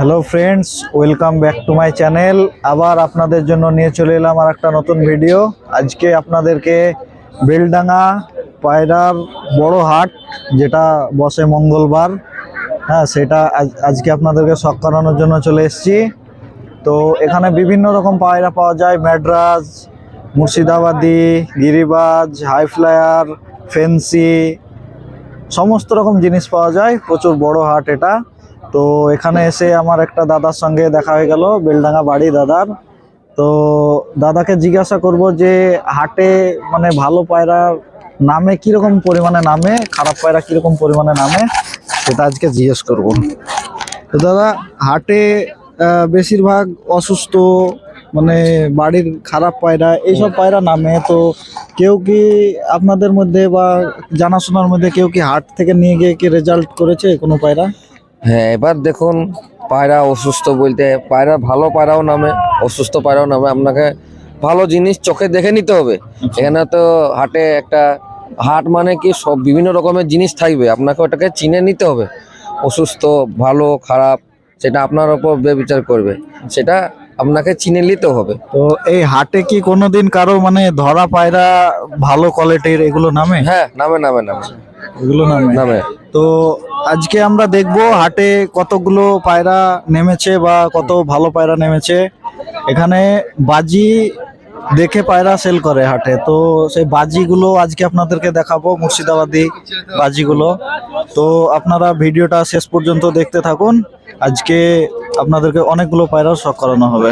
Hello friends welcome back to my channel আবার আপনাদের জন্য নিয়ে চলে এলাম আর একটা নতুন ভিডিও আজকে আপনাদেরকে বেলডাঙ্গা পায়রার বড় হাট, যেটা বসে মঙ্গলবার হ্যাঁ সেটা আজ- আজকে আপনাদেরকে শখ করানোর জন্য চলে এসেছি। তো এখানে বিভিন্ন রকম পায়রা পাওয়া যায়। ম্যাড্রাস, মুর্শিদাবাদি, গিরিবাজ, হাই ফ্লায়ার, ফেন্সি, সমস্ত রকম জিনিস পাওয়া যায়। প্রচুর বড় হাট এটা। তো এখানে এসে আমার একটা দাদার সঙ্গে দেখা হয়ে গেল, বেলডাঙ্গা বাড়ি দাদার। তো দাদাকে জিজ্ঞাসা করব যে হাটে মানে ভালো পায়রার নামে কীরকম পরিমাণে নামে, খারাপ পায়রা কীরকম পরিমাণে নামে সেটা আজকে জিজ্ঞেস করব। তো দাদা, হাটে বেশিরভাগ অসুস্থ মানে বাড়ির খারাপ পায়রা, এইসব পায়রা নামে। তো কেউ কি আপনাদের মধ্যে বা জানাশোনার মধ্যে কেউ কি হাট থেকে নিয়ে গিয়ে কি রেজাল্ট করেছে কোনো পায়রা? হ্যাঁ এবার দেখুন পায়রা অসুস্থ বলতে পায়রা ভালো পায়রাও নামে অসুস্থ পায়রাও নামে। আপনাকে ভালো জিনিস চোখে দেখে নিতে হবে। এখানে তো হাটে একটা হাট মানে কি সব বিভিন্ন রকমের জিনিস থাকবে। আপনাকে ওটাকে চিনে নিতে হবে। অসুস্থ ভালো খারাপ সেটা আপনার ওপর বিচার করবে। সেটা আপনাকে চিনে নিতে হবে। তো এই হাটে কি কোনোদিন কারও মানে ধরা পায়রা ভালো কোয়ালিটির এগুলো নামে? হ্যাঁ নামে নামে নামে। এগুলো নামে। তো আজকে আমরা দেখব হাটে কতগুলো পায়রা নেমেছে বা কত ভালো পায়রা নেমেছে। এখানে বাজি দেখে পায়রা সেল করে হাটে। তো সেই বাজিগুলো আজকে আপনাদেরকে দেখাবো মুর্শিদাবাদি বাজিগুলো। তো আপনারা ভিডিওটা শেষ পর্যন্ত দেখতে থাকুন। আজকে আপনাদেরকে অনেকগুলো পায়রা শখ করানো হবে।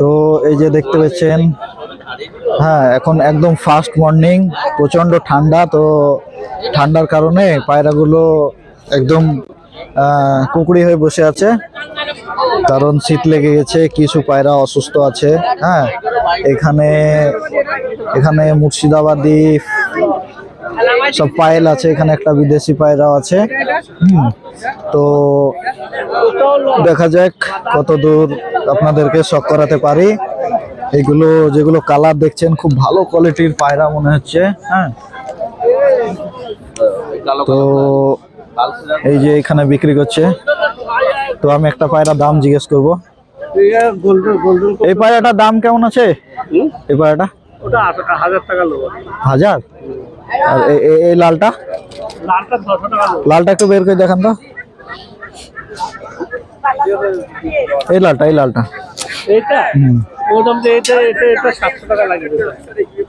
তো এই যে দেখতে পাচ্ছেন হ্যাঁ এখন একদম ফার্স্ট মর্নিং প্রচণ্ড ঠান্ডা, তো ঠান্ডার কারণে পায়রাগুলো একদম কুকড়ি হয়ে বসে আছে। কারণ শীত লেগে গেছে, কিছু পায়রা অসুস্থ আছে হ্যাঁ। এখানে এখানে মুর্শিদাবাদি সব পায়েল আছে এখানে একটা বিদেশি পায়রাও আছে। তো দেখা যাক কত দূর আপনাদেরকে শখ করাতে পারি। এগুলো যেগুলো কালার দেখছেন খুব ভালো কোয়ালিটির পায়রা মনে হচ্ছে হ্যাঁ। তো এই যে এখানে বিক্রি করছে। তো আমি একটা পায়রা দাম জিজ্ঞেস করব। এই পায়রাটার দাম কেমন আছে? এই পায়রাটা? হাজার? আর এই লালটা? লালটা একটু বের করে দেখান তো। এই লালটা এই লালটা। এইটা? এটা এটা এটা সাতশো টাকা লাগে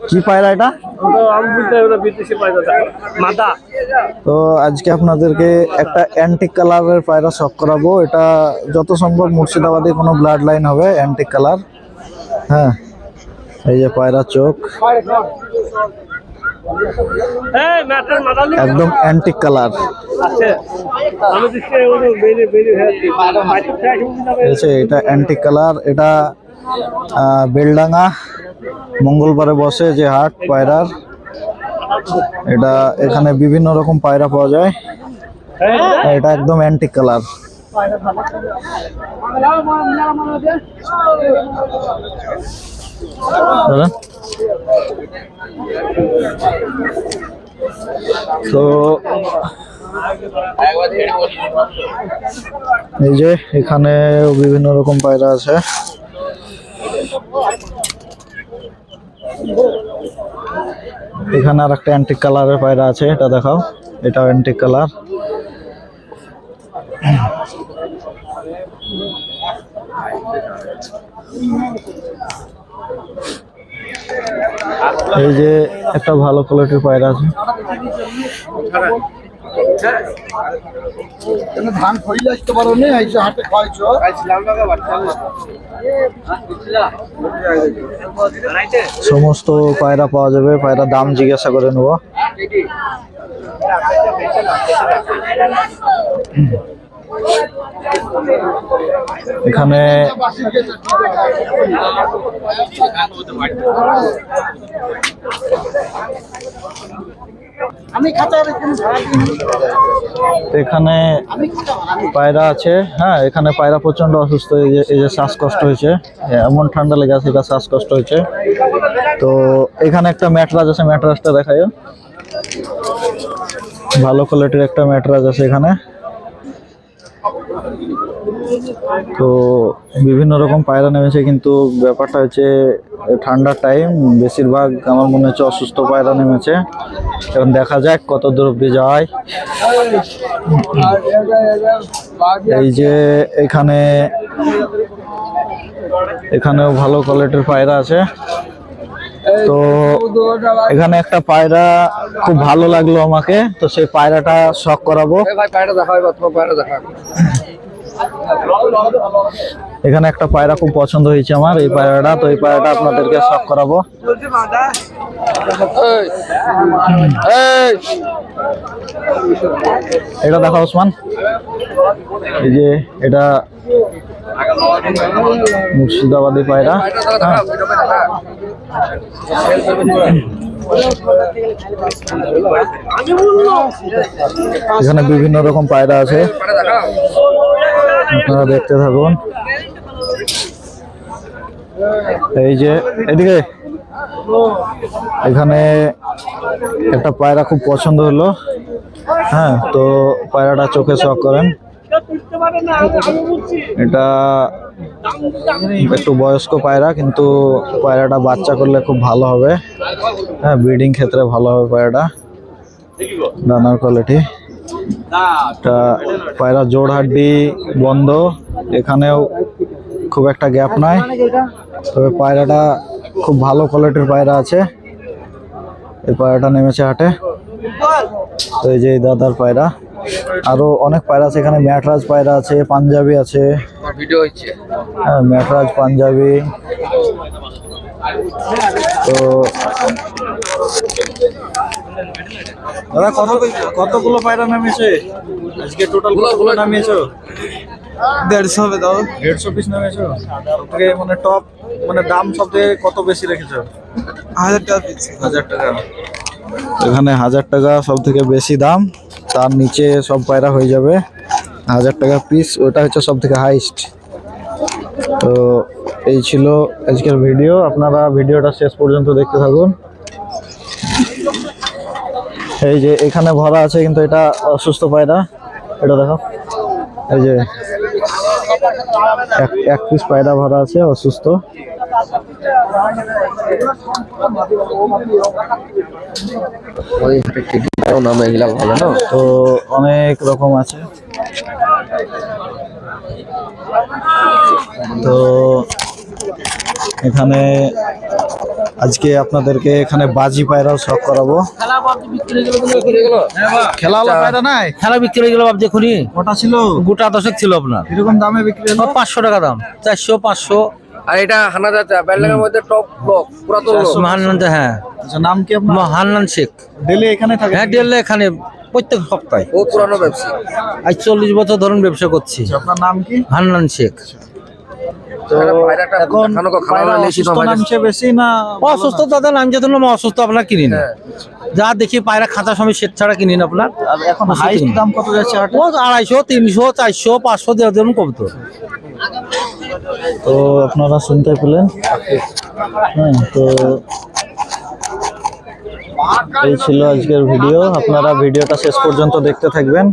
কি পায়রা এটা? মাদা। তো আজকে আপনাদেরকে একটা অ্যান্টিক কালারের পায়রা শখ করাবো। এটা যত সম্ভব মুর্শিদাবাদে কোনো ব্লাড লাইন হবে অ্যান্টিক কালার হ্যাঁ। এই যে পায়রা চোখ। হ্যাঁ একদম অ্যান্টিক কালার এটা অ্যান্টিক কালার এটা বেলডাঙ্গা মঙ্গলবারে বসে যে হাট পায়রার। এটা এখানে বিভিন্ন রকম পায়রা পাওয়া যায়। হ্যাঁ। এটা একদম অ্যান্টিক কালার তো এই যে এখানে বিভিন্ন রকম পায়রা আছে। এখানে আর একটা অ্যান্টিক কালারের পায়রা আছে, এটা দেখাও। এটা অ্যান্টিক কালার এই যে একটা ভালো কোয়ালিটির পায়রা আছে। ধান খইলে আসতে পারো নি এসে হাটে খাইছো। সমস্ত পায়রা পাওয়া যাবে পায়রা দাম জিজ্ঞাসা করে নেব। এখানে এখানে পায়রা আছে হ্যাঁ এখানে পায়রা প্রচণ্ড অসুস্থ এই যে এই যে শ্বাসকষ্ট হয়েছে। এমন ঠান্ডা লেগে আছে শ্বাসকষ্ট হয়েছে। তো এখানে একটা ম্যাটরাজ আছে ম্যাটরাজটা দেখায় ভালো কোয়ালিটির একটা ম্যাট্রাস আছে এখানে। তো বিভিন্ন রকম পায়রা নেমেছে, কিন্তু ব্যাপারটা হচ্ছে, ঠান্ডার টাইম বেশিরভাগ আমার মনে হচ্ছে অসুস্থ পায়রা নেমেছে। এখন দেখা যাক কত দূর অব্দি যায়। এই যে এখানে, এখানেও ভালো কোয়ালিটির পায়রা আছে। তো এখানে একটা পায়রা খুব ভালো লাগল আমাকে। তো সেই পায়রাটা শখ করাবো। এখানে একটা পায়রা খুব পছন্দ হয়েছে আমার এই পায়রাটা। তো এই পায়রাটা আপনাদেরকে শখ করাবো। এটা দেখো ওসমান। এই যে এটা মুর্শিদাবাদী পায়রা। এখানে বিভিন্ন রকম পায়রা আছে। আপনারা দেখতে থাকুন। এই যে, এদিকে। এখানে একটা পায়রা খুব পছন্দ হলো। হ্যাঁ তো পায়রাটা চোখে শখ করেন। এটা একটু বয়স্ক পায়রা, কিন্তু পায়রাটা বাচ্চা করলে খুব ভালো হবে। হ্যাঁ ব্রিডিং ক্ষেত্রে ভালো হবে পায়রাটা। ডানার কোয়ালিটি এটা পায়রা জোড় হাড্ডি বন্ধ, এখানেও খুব একটা গ্যাপ নাই। তবে পায়রাটা খুব ভালো কোয়ালিটির পায়রা আছে। এই পায়রাটা নেমেছে হাটে। তো এই যে দাদার পায়রা। আরও অনেক পায়রা আছে এখানে। ম্যাটরাজ পায়রা আছে পাঞ্জাবি আছে। ভিডিও হচ্ছে হ্যাঁ ম্যাটরাজ পাঞ্জাবি। তো দাদা কত কতগুলো পায়রা নামিয়েছে? আজকে টোটাল কতগুলো নামিয়েছো? দেড়শো হবে দাও। দেড়শো পিস নামিয়েছো? সবথেকে মানে টপ মানে দাম সব থেকে কত বেশি রেখেছো? হাজার টাকা হাজার টাকা। এখানে হাজার টাকা সব থেকে বেশি দাম। তার নিচে সব পায়রা হয়ে যাবে। হাজার টাকা পিস ওটা হচ্ছে সব থেকে হাইস্ট তো এই ছিল আজকের ভিডিও আপনারা ভিডিওটা শেষ পর্যন্ত দেখতে থাকুন। এই যে এখানে ভরা আছে কিন্তু এটা অসুস্থ পায়রা। এটা দেখো। এই যে এক পিস পায়রা ভরা আছে, অসুস্থ। তো অনেক রকম আছে। তো এখানে আজকে আপনাদেরকে এখানে বাজি পায়রাও শখ করাবো। খেলা পায়রা নাই? খেলা বিক্রি হয়ে গেল বাপ দেখুনি কটা ছিল? গোটা দশক ছিল আপনার। কীরকম দামে বিক্রি পাঁচশো টাকা দাম। চারশো পাঁচশো। আর এটা হানা যাচ্ছে বেলডাঙ্গার মধ্যে টপ ব্লক পুরাতন মহানন্দ মহানান হ্যাঁ। আচ্ছা নাম কি আপনার? মহানান শেখ। ডেলি এখানে থাকে? হ্যাঁ ডেলে এখানে প্রত্যেক সপ্তাহে। ও পুরানো ব্যবসা। আজ চল্লিশ বছর ধরুন ব্যবসা করছি। আপনার নাম কি? হান্নান শেখ। এখন অসুস্থ বেশি না অসুস্থ দাদা নাম যেত না অসুস্থ আপনার কিনি না যা দেখি পায়রা খাঁচা সময় সেট ছাড়া কিনি না আপনার এখন হাইস্ট দাম কত যাচ্ছে আড়াইশো তিনশো চারশো পাঁচশো দেওয়ার জন্য কমতো তো আপনারা শুনতে পেলেন। হ্যাঁ তো এই ছিল আজকের ভিডিও। আপনারা ভিডিওটা শেষ পর্যন্ত দেখতে থাকবেন।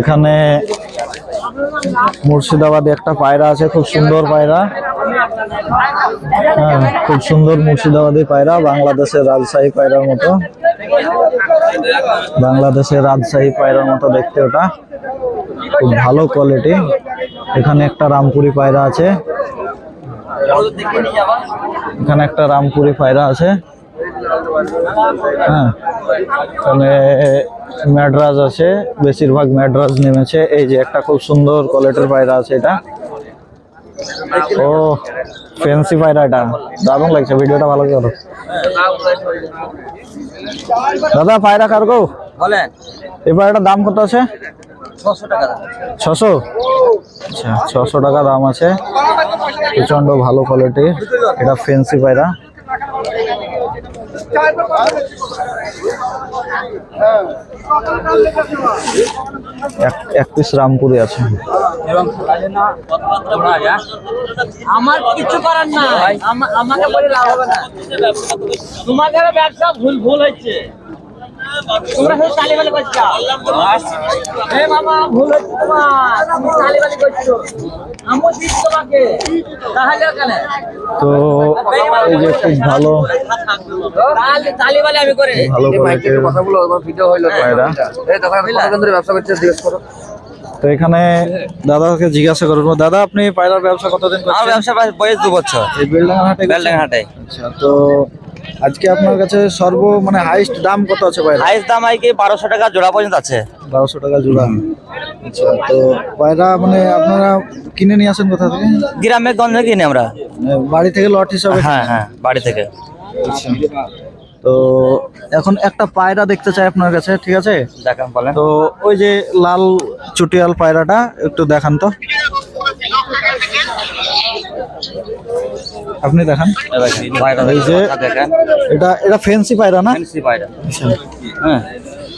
এখানে মুর্শিদাবাদে একটা পায়রা আছে, খুব সুন্দর পায়রা। হ্যাঁ খুব সুন্দর মুর্শিদাবাদী পায়রা, বাংলাদেশের রাজশাহী পায়রার মতো। বাংলাদেশের রাজশাহী পায়রার মতো দেখতে ওটা। খুব ভালো কোয়ালিটি এখানে একটা রামপুরি পায়রা আছে। এখানে একটা রামপুরি পায়রা আছে। হ্যাঁ এখানে ম্যাড্রাস আছে বেশিরভাগ ম্যাড্রাস নেমেছে। এই যে একটা খুব সুন্দর কোয়ালিটির পায়রা আছে এটা। ও ফ্যান্সি পায়রা এটা। দারুণ লাগছে ভিডিওটা ভালো করো। দাদা পায়রা কার গো? বলেন। এই পায়রাটার দাম কত আছে? ছশো আচ্ছা ছশো টাকা দাম আছে। প্রচণ্ড ভালো কোয়ালিটির এটা ফেন্সি পায়রা। এক পিস রামপুরি আছে। আমার কিছু করার নাই। আমাকে বলে লাভ হবে না। তোমাদের ব্যবসা ভুল ভুল হচ্ছে তোমরা শুধু তালিবালি করছ? এ বাবা ভুল হচ্ছে তোমার। তুমি করছ। দিচ্ছি তোমাকে। তাহলে কেন তো এই যে খুব ভালো আমি করে ভালো এই কথা বলো ভিডিও হইল। এই দোকান কতদিন ধরে ব্যবসা করছে জিজ্ঞেস করো। তো এখানে দাদাকে জিজ্ঞাসা করব দাদা আপনি পায়রার ব্যবসা কতদিন আমার করছেন? ব্যবসা বয়স দু বছর। এই বেলডাঙ্গা হাটে বেলডাঙ্গা হাটে। আচ্ছা তো আজকে আপনার কাছে সর্ব মানে হাইস্ট দাম কত আছে পায়রা হাইস্ট দাম হয় কি বারোশো টাকা জোড়া পর্যন্ত আছে। বারোশো টাকা জোড়া। আচ্ছা তো পায়রা মানে আপনারা কিনে নিয়ে আসেন কোথা থেকে? গ্রামে গঞ্জে কিনি আমরা। মানে বাড়ি থেকে লট হিসাবে? হ্যাঁ হ্যাঁ বাড়ি থেকে। আচ্ছা তো এখন একটা পায়রা দেখতে চাই আপনার কাছে ঠিক আছে? দেখান বলেন। তো ওই যে লাল চুটিয়াল পায়রাটা একটু দেখান তো। আপনি দেখান। এই যে এটা এটা ফেন্সি পায়রা না? ফ্যান্সি পায়রা। আচ্ছা। হ্যাঁ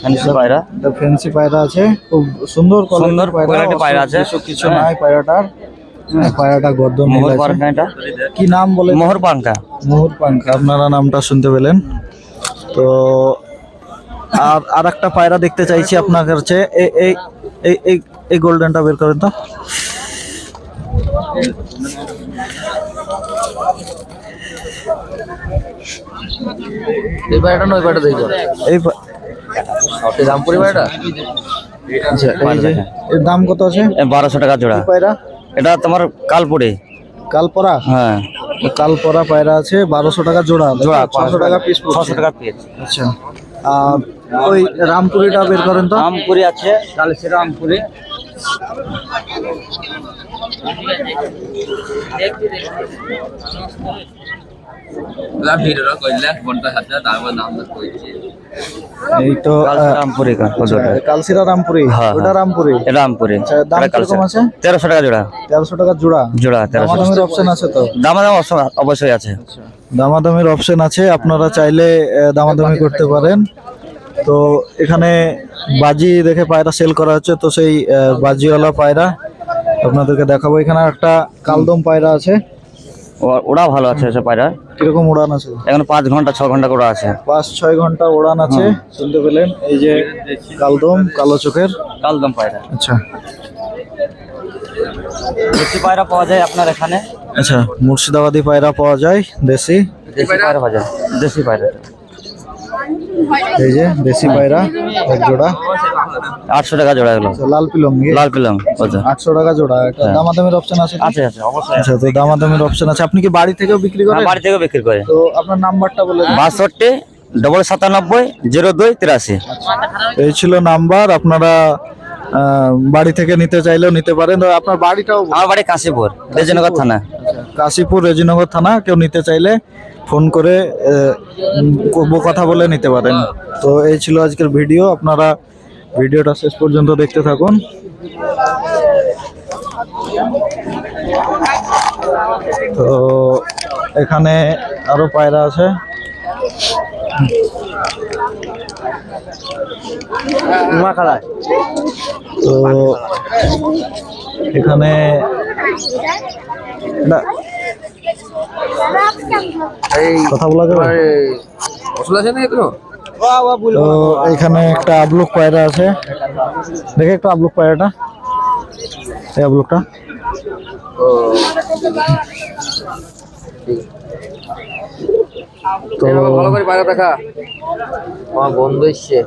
ফ্যান্সি পায়রা। এটা ফেন্সি পায়রা আছে খুব সুন্দর পায়রা আছে। কিছু নাই পায়রাটার। হ্যাঁ, পায়রাটা গর্দন এটা কি নাম বলে? মোহর পাঙ্খা মোহর পাঙ্খা আপনারা নামটা শুনতে পেলেন। তো আর আর একটা পায়রা দেখতে চাইছি আপনার কাছে। এই এই এই গোল্ডেনটা বের করেন তো। এই নয় পায়রাটা দেখো এই এই রামপুরি আচ্ছা এই যে এর দাম কত আছে? বারোশো টাকা জোড়া। এই পায়রা? এটা তোমার কালপুরি কালপরা হ্যাঁ। কালপরা পায়রা আছে বারোশো টাকা জোড়া। জোড়া ছশো টাকা পিস ছশো টাকা পিস আচ্ছা। ওই রামপুরিটা বের করেন তো? আমপুরি আছে আমপুরি এই তো কালসিরা রামপুরি হ্যাঁ, ওটা? হ্যাঁ। রামপুরি? এটা আমপুরি আচ্ছা, দাম কীরকম আছে? তেরোশো টাকা জোড়া। তেরোশো টাকা জোড়া? জোড়া দামাদামির অপশন আছে তো? দাম দাম অবশ্যই আছে। দামাদামির অপশন আছে আপনারা চাইলে দামাদামি করতে পারেন। তো এখানে বাজি দেখে পায়রা সেল করা হচ্ছে তো সেই বাজিওয়ালা পায়রা আপনাদেরকে দেখাবো। এখানে একটা কালদম পায়রা আছে। ওড়া ভালো আছে সে পায়রা। কীরকম উড়ান আছে? এখন পাঁচ ঘণ্টা ছ ঘণ্টা করে আছে। পাঁচ ছয় ঘণ্টা উড়ান আছে শুনতে পেলেন? এই যে কালদম কালো চোখের। কালদম পায়রা। আচ্ছা। দেশি পায়রা পাওয়া যায় আপনার এখানে? আচ্ছা মুর্শিদাবাদি পায়রা পাওয়া যায় দেশি। দেশি পায়রা পাওয়া যায়। দেশি পায়রা। এই যে দেশি পায়রা এক জোড়া। আটশো টাকা জোড়া এগুলো। আচ্ছা, লাল পিলং লাল পিলং আটশো টাকা জোড়া একটা দামাদামির অপশন আছে? আছে আছে অবশ্যই আচ্ছা তো দামাদামির অপশন আছে। আপনি কি বাড়ি থেকেও বিক্রি করেন? বাড়ি থেকেও বিক্রি করে। তো আপনার নাম্বারটা বলে দিন। বাষট্টি ডবল সাতানব্বই জিরো দুই তিরাশি। এই ছিল নাম্বার। আপনারা বাড়ি থেকে নিতে চাইলেও নিতে পারেন। আপনার বাড়িটাও আমার বাড়ি কাশীপুর রেজনগর থানা। কাশীপুর রেজিনগর থানা কেউ নিতে চাইলে ফোন করে কথা বলে নিতে পারেন। তো এই ছিল আজকের ভিডিও আপনারা ভিডিওটা শেষ পর্যন্ত দেখতে থাকুন। তো এখানে আরও পায়রা আছে। তো এখানে কথা বলা যাবে? তো এখানে একটা আবলুক পায়রা আছে। দেখে একটু আবলুক পায়রাটা। এই আবলুকটা। তো ভালো করে পায়রা দেখা আমার বন্ধু এসছে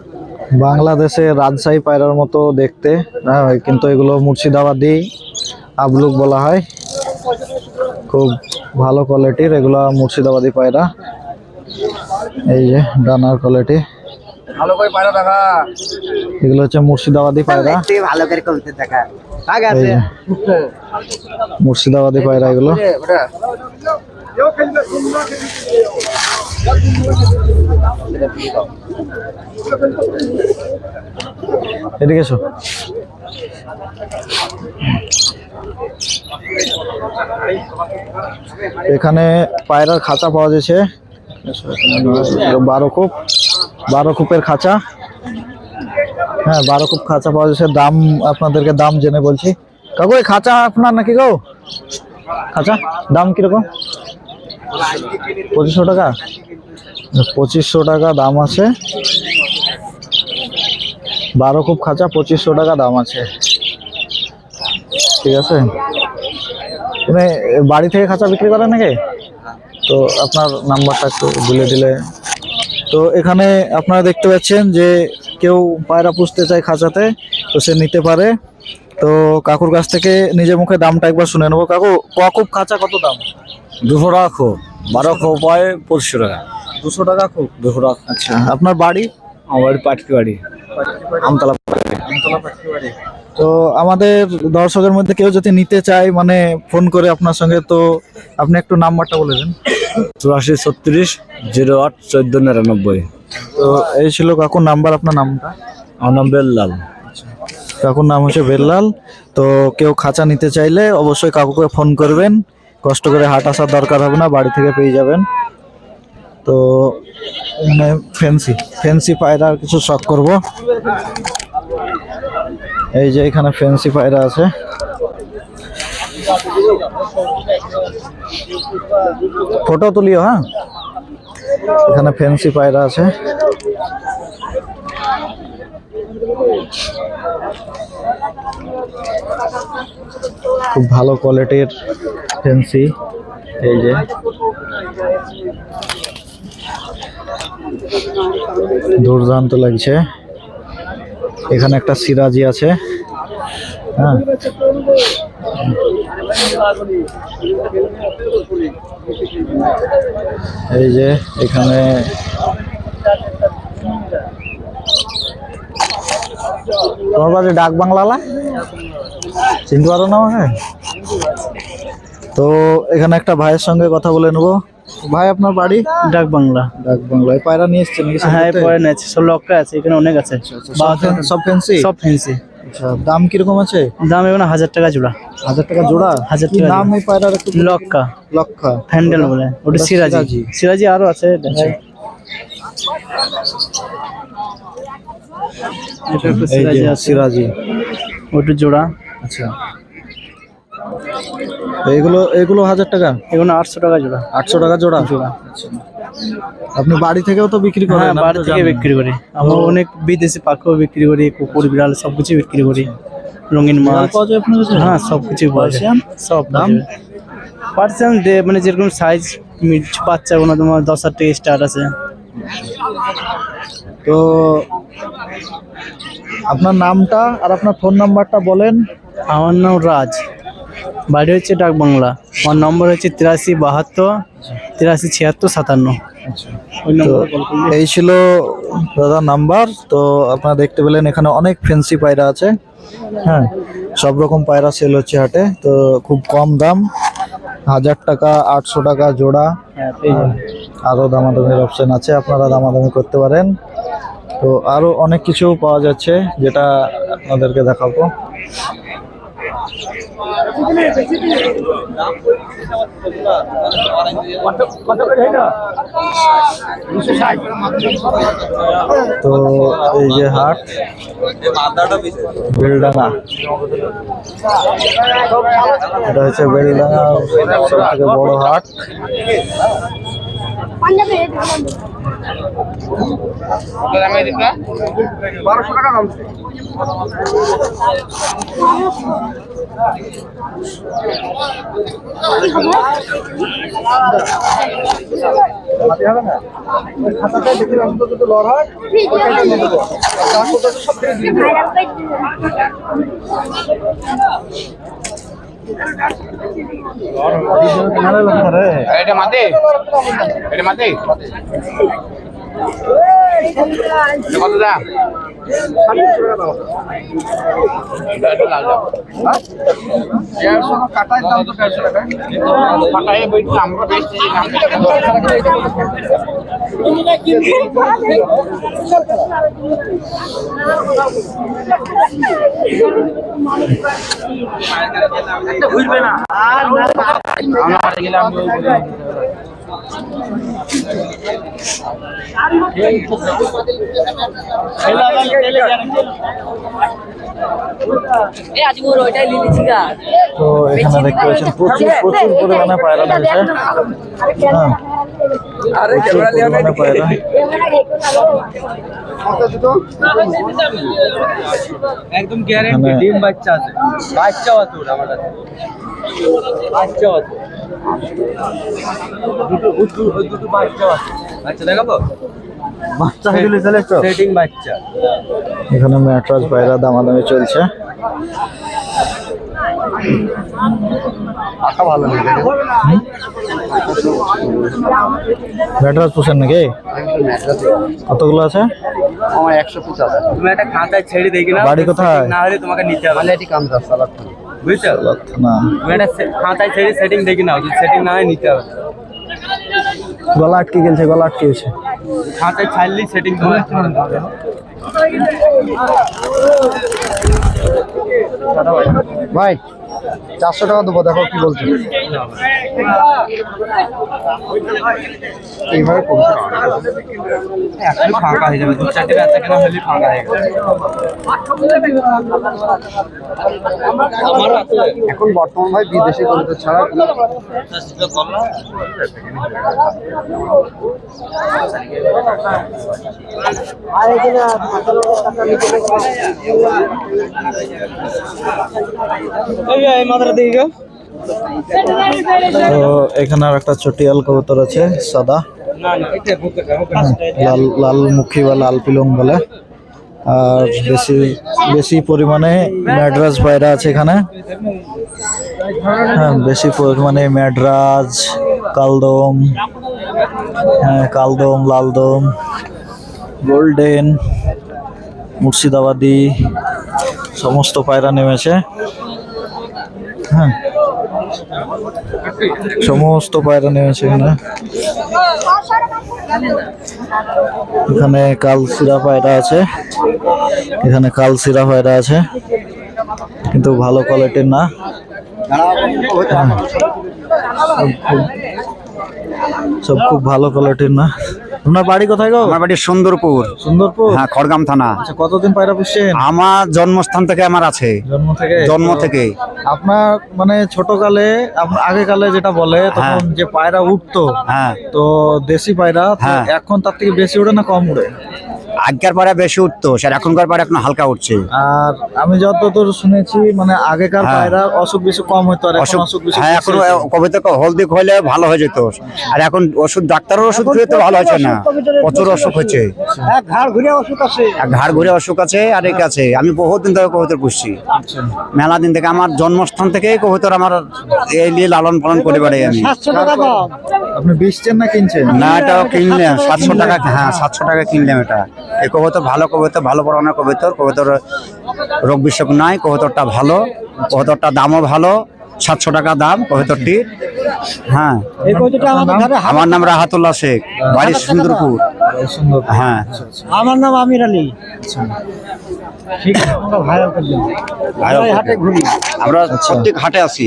বাংলাদেশে রাজশাহী পায়রার মতো দেখতে হ্যাঁ, কিন্তু এগুলো মুর্শিদাবাদি আবলুক বলা হয়। খুব ভালো কোয়ালিটির এগুলো মুর্শিদাবাদি পায়রা। এই যে ডানার কোয়ালিটি। ভালো করে পায়রা দেখা। এগুলো হচ্ছে মুর্শিদাবাদি পায়রা। ভালো করে কমতে দেখা। মুর্শিদাবাদি পায়রা এগুলো। এদিকে এসো। এখানে পায়রার খাঁচা পাওয়া যাচ্ছে। বারো খুব, বারো খুপের খাঁচা। হ্যাঁ বারো খুব খাঁচা পাওয়া যাচ্ছে। দাম আপনাদেরকে দাম জেনে বলছি। কাকু খাঁচা আপনার নাকি গো? খাঁচা? দাম কীরকম? পঁচিশশো টাকা? পঁচিশশো টাকা দাম আছে। বারো খুব খাঁচা, পঁচিশশো টাকা দাম আছে। ঠিক আছে? তুমি বাড়ি থেকে খাঁচা বিক্রি করেন নাকি? তো আপনার নাম্বারটা একটু বলে দিলে। তো এখানে আপনারা দেখতে পাচ্ছেন যে কেউ পায়রা পুষতে চায় খাঁচাতে, তো সে নিতে পারে। তো কাকুর কাছ থেকে নিজের মুখে দামটা একবার শুনে নেব। কাকু ককুব খাঁচা, কত দাম? দুশো টাকা খো বারো খো পায় পঁচিশশো টাকা। দুশো টাকা খুব? দুশো টাকা। আচ্ছা। আপনার বাড়ি? আমার পাটকি বাড়ি আমতলা তো আমাদের দর্শকের মধ্যে কেউ যদি নিতে চায় মানে ফোন করে আপনার সঙ্গে তো আপনি একটু নাম্বারটা বলে দেন। চুরাশি ছত্রিশ জিরো আট চোদ্দ নিরানব্বই। তো এই ছিল কাকুর নাম্বার আপনার নামটা? আমার নাম বেল্লাল। কাকুর নাম হচ্ছে বেল্লাল। তো কেউ খাঁচা নিতে চাইলে অবশ্যই কাকুকে ফোন করবেন। কষ্ট করে হাট আসার দরকার হবে না, বাড়ি থেকে পেয়ে যাবেন। তো মানে ফেন্সি ফেন্সি পায়রার কিছু শখ করব। এই যে এখানে ফেন্সি পায়রা আছে। ফটো তুলিও হ্যাঁ? এখানে ফেন্সি পায়রা আছে। খুব ভালো কোয়ালিটির ফেন্সি এই যে। দুর্দান্ত লাগছে। এখানে একটা সিরাজি আছে। হ্যাঁ। এই যে, এখানে তোমার বাড়ি ডাক বাংলালা চিনতে পারো না আমাকে? তো এখানে একটা ভাইয়ের সঙ্গে কথা বলে নেব। ভাই আপনার বাড়ি? ডাক বাংলা। ডাক বাংলা। পায়রা নিয়ে এসছেন নাকি হ্যাঁ পায়রা নেছে সব লক্কা আছে এখানে অনেক আছে। সব ফেন- সব ফেন্সি সব ফেন্সি আচ্ছা দাম কীরকম আছে? দাম এখানে হাজার টাকা জোড়া। হাজার টাকা জোড়া? হাজার টাকা দাম এই পায়রার একটু? লক্কা। লক্ষা হ্যান্ডেল বলে। ওটা সিরাজি। সিরাজি। আরও আছে দেখাই। এটা একটা সিরাজি। ওটা জোড়া। আচ্ছা। এগুলো এগুলো হাজার টাকা? এগুলো আটশো টাকা জোড়া। আটশো টাকা জোড়া? জোড়া। আপনি বাড়ি থেকেও তো বিক্রি করেন হ্যাঁ বাড়ি থেকে বিক্রি করি। আমরা অনেক বিদেশি পাখিও বিক্রি করি কুকুর বিড়াল সব কিছু বিক্রি করি। রঙিন মাছ? হ্যাঁ সব কিছু? সব দাম? পার্সিয়ান মানে যেরকম সাইজ বাচ্চা কোনো তোমার দশ হাজার থেকে স্টার্ট আছে। তো আপনার নামটা আর আপনার ফোন নাম্বারটা বলেন। আমার নাম রাজ। বাড়ি হচ্ছে ডাক বাংলা। আমার নম্বর হচ্ছে তিরাশি বাহাত্তর তিরাশি ছিয়াত্তর সাতান্ন। তো নম্বরে কল করলে এই ছিল দাদার নাম্বার তো আপনারা দেখতে পেলেন এখানে অনেক ফেন্সি পায়রা আছে। হ্যাঁ সব রকম পায়রা সেল হচ্ছে হাটে। তো খুব কম দাম। হাজার টাকা আটশো টাকা জোড়া। হ্যাঁ যাবেন। আরও দামাদামির অপশন আছে। আপনারা দামাদামি করতে পারেন। তো আরও অনেক কিছু পাওয়া যাচ্ছে যেটা আপনাদেরকে দেখাবো। তো এই যে হাট বেলডাঙ্গা। এটা হচ্ছে বেলডাঙ্গা সব থেকে বড় হাট। মাতে কত দাম। কাটায় দাম তো দেড়শো টাকা কাটায় বইটি আমরা বেশি ঘুরবে না আমরা গেলাম এটা আজকে ওর ওইটাই লিলি ছিগা তো এখানে দেখতে পাচ্ছেন প্রচুর প্রচুর পরিমাণে পায়রা রয়েছে হ্যাঁ। প্রচুর পরিমাণে পায়রা। একদম গ্যারান্টি ডিম বাচ্চা আছে। বাচ্চাও আছে ওটা আমার বাচ্চাও আছে। দুটো দুটো ওই দুটো বাচ্চাও আছে। বাচ্চা দেখাবো? বাচ্চা গুলি চলে সেটিং বাচ্চা। এখানে ম্যাট্রাস দামাদামি চলছে। ম্যাট্রাস পোষেন নাকি? কতগুলো আছে? আমার একশো পঁচাশ। তুমি একটা খাতায় ছেড়ে দেখি না বাড়ি কোথায়? না হলে তোমাকে নিতে হবে। বুঝছ? না। তুমি একটা খাতায় ছেড়ে সেটিং দেখি নাও যদি সেটিং না হয় নিতে হবে। গলা আটকে গেছে গলা আটকে গেছে। খাতায় ছাড়লি সেটিং ভাই চারশো টাকা দেবো দেখো কি বলছে। এইভাবে কমছে। এখন ফাঁকা হয়ে যাবে দু চারটে বেচা কেনা হলে ফাঁকা হয়ে যাবে এখন বর্তমান ভাই বিদেশি কবিতা ছাড়া তো এখানে আর একটা চটিয়াল কবুতর আছে, সাদা। লাল লাল মুখী বা লাল পিলং বলে। আর বেশি বেশি পরিমাণে ম্যাড্রাস পায়রা আছে এখানে। হ্যাঁ বেশি পরিমাণে ম্যাড্রাজ, কালদম হ্যাঁ কালদম, লালদম, গোল্ডেন, মুর্শিদাবাদি, সমস্ত পায়রা নেমেছে। হ্যাঁ। সমস্ত পায়রা নেমেছে এখানে। এখানে কালসিরা পায়রা আছে। এখানে কালসিরা পায়রা আছে। কিন্তু ভালো কোয়ালিটির না। হ্যাঁ। সব খুব ভালো কোয়ালিটির না। আপনার বাড়ি কোথায় গো? আমার বাড়ি সুন্দরপুর। সুন্দরপুর? হ্যাঁ খড়গাম থানা। আচ্ছা কতদিন পায়রা পুষছেন? আমার জন্মস্থান থেকে আমার আছে। জন্ম থেকে? জন্ম থেকে আপনার মানে ছোটকালে আগে কালে যেটা বলে তখন যে পায়রা উঠতো হ্যাঁ। তো দেশি পায়রা হ্যাঁ। এখন তার থেকে বেশি উড়ে না কম উড়ে আগের পাড়া বেশি উঠতো স্যার এখনকার পাড়া এখন হালকা উঠছে। আর আমি যতদূর শুনেছি মানে আগেকার হ্যাঁ। পায়রা অসুখ বিসুখ কম হতো আর এখন অসুখ বিসুখ হ্যাঁ বেশি এখন হয়েছে। কবিতা হলদি হলে ভালো হয়ে যেত। আর এখন ওষুধ ডাক্তারের ওষুধ খেয়ে তো ভালো হচ্ছে না। প্রচুর অসুখ হচ্ছে। ঘাড় ঘুরে অসুখ আছে। আর ঘাড় ঘুরে অসুখ আছে আর এক আছে। আমি বহুদিন ধরে কবুতর পুষছি। আচ্ছা। মেলা দিন থেকে আমার জন্মস্থান থেকেই কবুতর আমার এই নিয়ে লালন পালন করে বেড়াই আমি। আপনি বিশছেন না কিনছেন? না এটাও কিনলাম সাতশো টাকা হ্যাঁ সাতশো টাকা কিনলাম এটা। এই কবুতর ভালো কবুতর ভালো পড়ানোর কবুতর কবুতর রোগ বিসুখ নাই কবুতরটা ভালো কবুতরটা দামও ভালো সাতশো টাকা দাম কবুতরটি। হ্যাঁ। আমার নাম? রাহাতুল্লাহ শেখ বাড়ি সুন্দরপুর হ্যাঁ। আমার নাম আমির আলী। আমরা প্রত্যেক হাটে আসি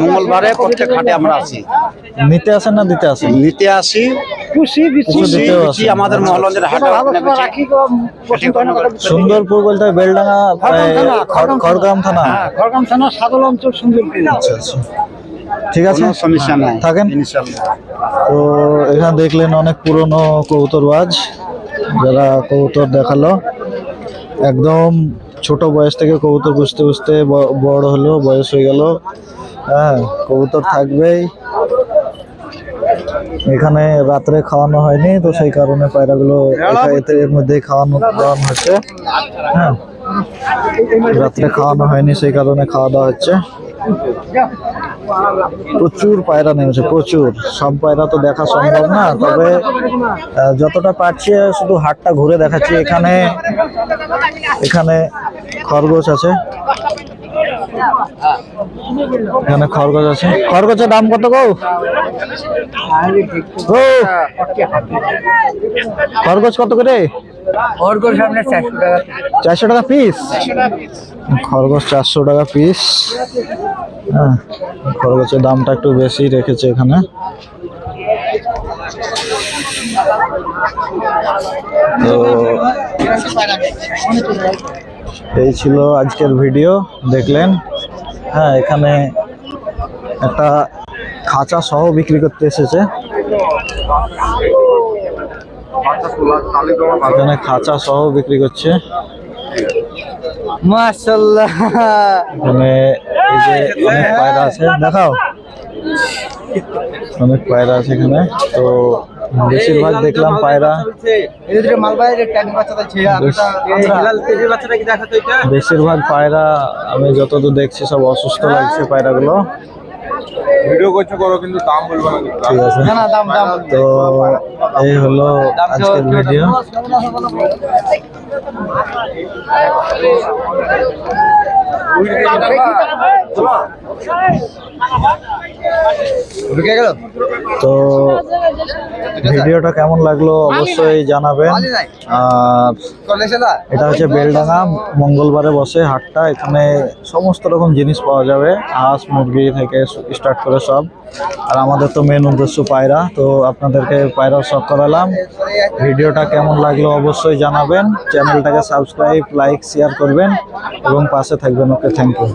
মঙ্গলবারে প্রত্যেক হাটে আমরা আসি নিতে আসেন না দিতে আসেন? নিতে আসি। আমাদের মহলঞ্জের হাটে হয়। সুন্দরপুর বলতে। বেলডাঙ্গা খড়গ্রাম থানা, খড়- খড়গ্রাম থানা। হ্যাঁ থানা সাদল অঞ্চল সুন্দরপুর আচ্ছা আচ্ছা। ঠিক আছে? সমস্যা নাই। থাকেন? তো এখানে দেখলেন অনেক পুরনো কবুতরবাজ যারা কৌতর দেখাল একদম ছোট বয়স থেকে কবুতর বুঝতে বুঝতে বড় হলো, বয়স হয়ে গেল। হ্যাঁ কবুতর থাকবেই। এখানে রাত্রে খাওয়ানো হয়নি, তো সেই কারণে পায়রাগুলো এর মধ্যে খাওয়ানো খাওয়ানো হচ্ছে। হ্যাঁ রাত্রে খাওয়ানো হয়নি, সেই কারণে খাওয়া দাওয়া হচ্ছে। প্রচুর পায়রা নেমেছে, প্রচুর। সব পায়রা তো দেখা সম্ভব না, তবে যতটা পারছি, শুধু হাটটা ঘুরে দেখাচ্ছি। এখানে এখানে খরগোশ আছে। এখানে খরগোশ আছে। খরগোশের দাম কত গো! খরগোশ কত করে? খরগোশ আপনার চারশো টাকা চারশো টাকা পিস খরগোশ চারশো টাকা পিস হ্যাঁ খরগোশের দামটা একটু বেশি রেখেছে এখানে। তো এই ছিল আজকের ভিডিও দেখলেন। হ্যাঁ এখানে একটা খাঁচা সহ বিক্রি করতে এসেছে। এখানে খাঁচা সহ বিক্রি করছে। এখানে এই যে অনেক পায়রা আছে দেখাও। অনেক পায়রা আছে এখানে। তো বেশিরভাগ দেখলাম পায়রা। বেশিরভাগ পায়রা আমি যতদূর দেখছি সব অসুস্থ লাগছে পায়রাগুলো। ভিডিও করছ করো কিন্তু দাম বলব না ঠিক আছে। তো এই হলো আজকের ভিডিও তো ভিডিওটা কেমন লাগল অবশ্যই জানাবেন। আর এটা হচ্ছে বেলডাঙা মঙ্গলবারে বসে হাটটা এখানে সমস্ত রকম জিনিস পাওয়া যাবে। হাঁস মুরগি থেকে স্টার্ট করে সব। আর আমাদের তো মেন উদ্দেশ্য পায়রা, তো আপনাদেরকে পায়রা শখ করালাম। ভিডিওটা কেমন লাগল অবশ্যই জানাবেন। চ্যানেলটাকে সাবস্ক্রাইব লাইক শেয়ার করবেন এবং পাশে থাকবেন। Okay thank you